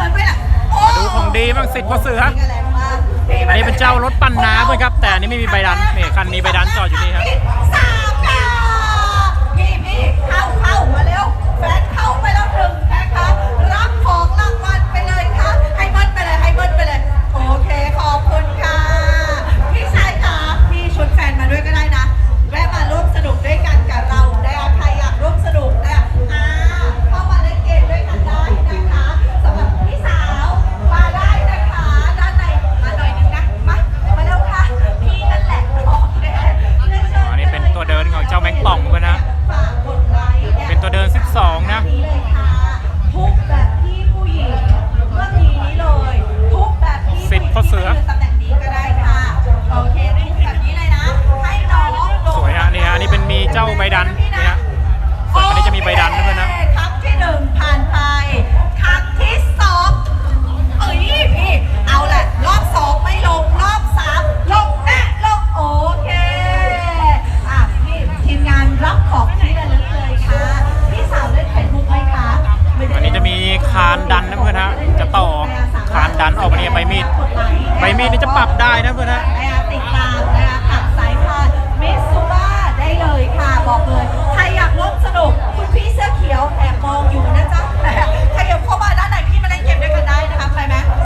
มือนไปละโอ้มาดูของดีบ้างสิทธิ์พ่อเสือนี่ก็แรงมากพี่อันนี้เป็นเจ้ารถปั่นน้ำด้วยครับ แต่อันนี้ไม่มีใบดันนี่คันมีใบดันจอดอยู่นี่ครับ จะมีใบดันนะเพื่อนนะโอเคครั้งที่หนึ่งผ่านไป ครั้งที่สองเอ้ยพี่เอาแหละรอบสองไม่ลงรอบสามลงแน่ลงโอเค อะพี่ทีมงานรับของที่ระลึกเลยค่ะพี่สาวเล่นเฟซบุ๊กไหมคะไม่ได้อันนี้จะมีคานดันนะเพื่อนฮะจะต่อคานดันออกมาเนี่ยใบมีดใบมีดนี่จะปรับได้นะเพื่อนฮะ ติดตามนะคะ